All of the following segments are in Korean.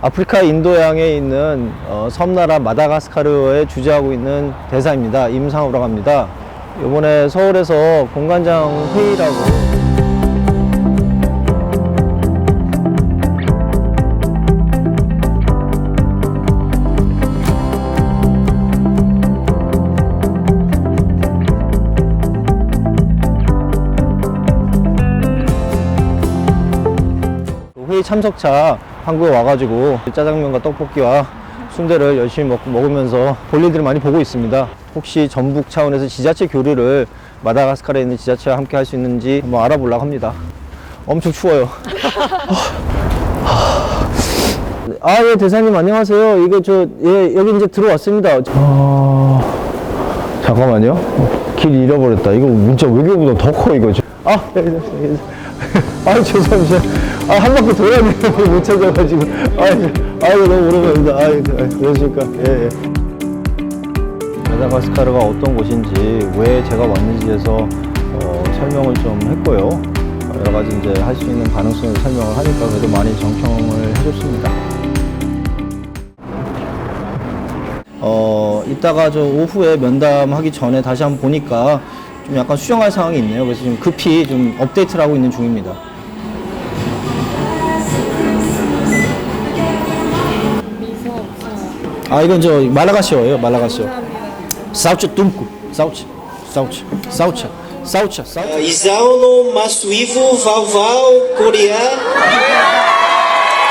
아프리카 인도양에 있는 어, 섬나라 마다가스카르에 주재하고 있는 대사입니다. 임상우라고 합니다. 이번에 서울에서 공관장 회의라고 회의 참석차 한국에 와가지고 짜장면과 떡볶이와 순대를 열심히 먹, 먹으면서 볼일들을 많이 보고 있습니다. 혹시 전북 차원에서 지자체 교류를 마다가스카르에 있는 지자체와 함께 할 수 있는지 한번 알아보려고 합니다. 엄청 추워요. 아, 예, 대사님 안녕하세요. 이거 저, 예, 여기 이제 들어왔습니다. 아, 잠깐만요. 길 잃어버렸다. 이거 문자 외교보다 더 커, 이거. 아, 예, 예, 예. 아, 죄송합니다. 아, 한 바퀴 돌아야 되는데 못 찾아가지고. 아, 아, 너무 오랜만입니다. 아, 예, 그러십니까. 예, 예. 마다가스카르가 어떤 곳인지, 왜 제가 왔는지에서 어, 설명을 좀 했고요. 어, 여러 가지 이제 할 수 있는 가능성을 설명을 하니까 그래도 많이 정청을 해줬습니다. 어, 이따가 저 오후에 면담하기 전에 다시 한번 보니까 좀 약간 수정할 상황이 있네요. 그래서 지금 급히 좀 업데이트를 하고 있는 중입니다. 아, 이건 저 말라가시어예요. 말라가시어. 사우차 뚱꾸. 사우차. 사우차. 사우차. 사우차. 사우차. Isauno, Massuivo, Valval, Coreá,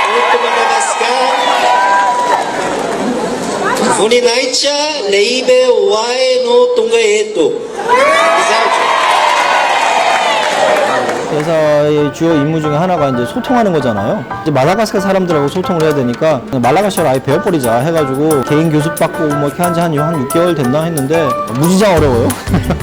Porto Madagascar, Funinaicha, Leibe, Uae, no Tungaeto. Isauno. 대사의 주요 임무 중에 하나가 이제 소통하는 거잖아요. 이제 마다가스카 사람들하고 소통을 해야 되니까 말라가시아를 아예 배워버리자 해가지고 개인 교습 받고 뭐 이렇게 한지 한, 한 6개월 됐나 했는데 무지장 어려워요.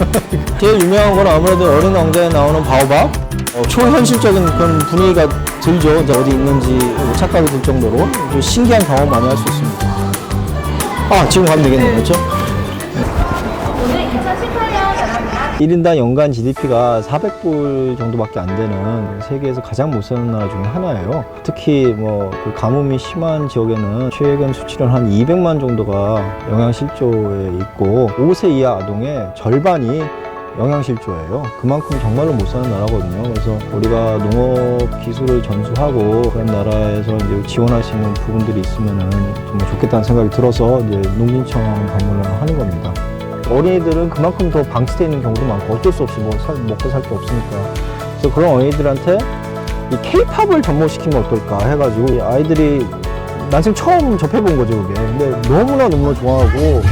제일 유명한 건 아무래도 어린 왕자에 나오는 바오밥. 어, 초현실적인 그런 분위기가 들죠. 이제 어디 있는지 착각이 들 정도로 좀 신기한 경험 많이 할 수 있습니다. 아 지금 가면 되겠네요, 그렇죠? 1인당 연간 GDP가 400불 정도밖에 안 되는 세계에서 가장 못 사는 나라 중에 하나예요. 특히 뭐 그 가뭄이 심한 지역에는 최근 수치는 한 200만 정도가 영양실조에 있고 5세 이하 아동의 절반이 영양실조예요. 그만큼 정말로 못 사는 나라거든요. 그래서 우리가 농업 기술을 전수하고 그런 나라에서 이제 지원할 수 있는 부분들이 있으면은 정말 좋겠다는 생각이 들어서 이제 농진청 방문을 하는 겁니다. 어린이들은 그만큼 더 방치되어 있는 경우도 많고 어쩔 수 없이 뭐 살- 먹고 살 게 없으니까 그래서 그런 어린이들한테 이 케이팝을 접목시키면 어떨까 해가지고 이 아이들이 난 지금 처음 접해본 거죠 그게. 근데 너무나 너무나 좋아하고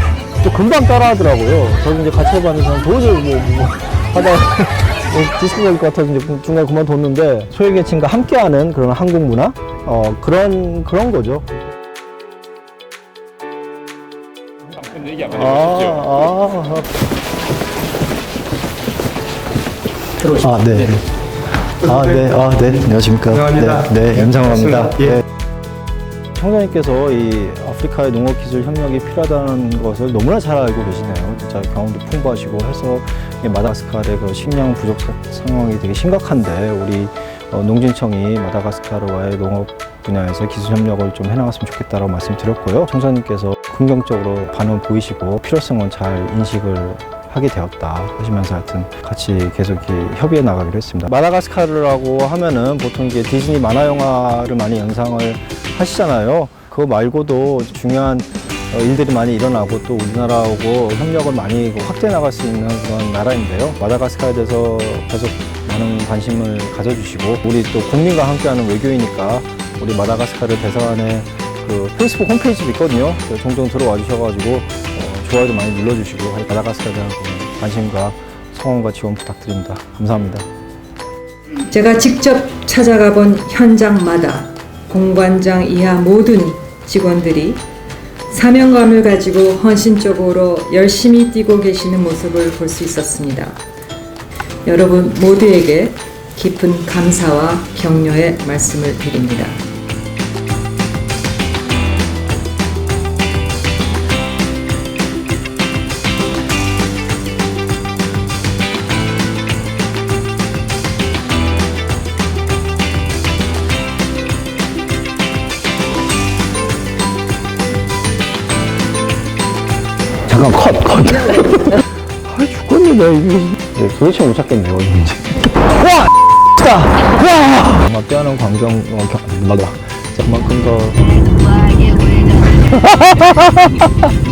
또 금방 따라 하더라고요. 저도 이제 같이 해봤는데 도저히 뭐, 뭐 하다가 디스크될 것 같아서 이제 중간에 그만뒀는데 소외계층과 함께하는 그런 한국 문화? 어 그런 그런 거죠 얘기 안 아, 해보셨죠? 아. 아, 네. 아, 네. 아, 네. 안녕하십니까. 안녕합니다. 네, 네. 임상호입니다. 예. 네. 청장님께서 이 아프리카의 농업 기술 협력이 필요하다는 것을 너무나 잘 알고 계시네요. 진짜 경험도 풍부하시고 해서 이 마다가스카르의 그 식량 부족 사- 상황이 되게 심각한데 우리 어, 농진청이 마다가스카르와의 농업 분야에서 기술 협력을 좀 해나갔으면 좋겠다라고 말씀드렸고요. 청장님께서 긍정적으로 반응 보이시고 필요성은 잘 인식을 하게 되었다 하시면서 하여튼 같이 계속 협의해 나가기로 했습니다. 마다가스카르라고 하면은 보통 이게 디즈니 만화 영화를 많이 연상을 하시잖아요. 그거 말고도 중요한 어, 일들이 많이 일어나고 또 우리나라하고 협력을 많이 확대해 나갈 수 있는 그런 나라인데요. 마다가스카르에 대해서 계속 많은 관심을 가져주시고 우리 또 국민과 함께하는 외교이니까 우리 마다가스카르 대사관의 그 페이스북 홈페이지도 있거든요. 그래서 종종 들어와 주셔가지고 어, 좋아요도 많이 눌러주시고 그 관심과 성원과 지원 부탁드립니다. 감사합니다. 제가 직접 찾아가 본 현장마다 공관장 이하 모든 직원들이 사명감을 가지고 헌신적으로 열심히 뛰고 계시는 모습을 볼 수 있었습니다. 여러분 모두에게 깊은 감사와 격려의 말씀을 드립니다. 잠깐 컷, 컷. 아, 죽겠네, 이게. 네, 도대체 못 찾겠네요, 어딘지. 와! 다 와! 정말 뛰어난 광경, 어, 경, 맞아. 그만큼 더.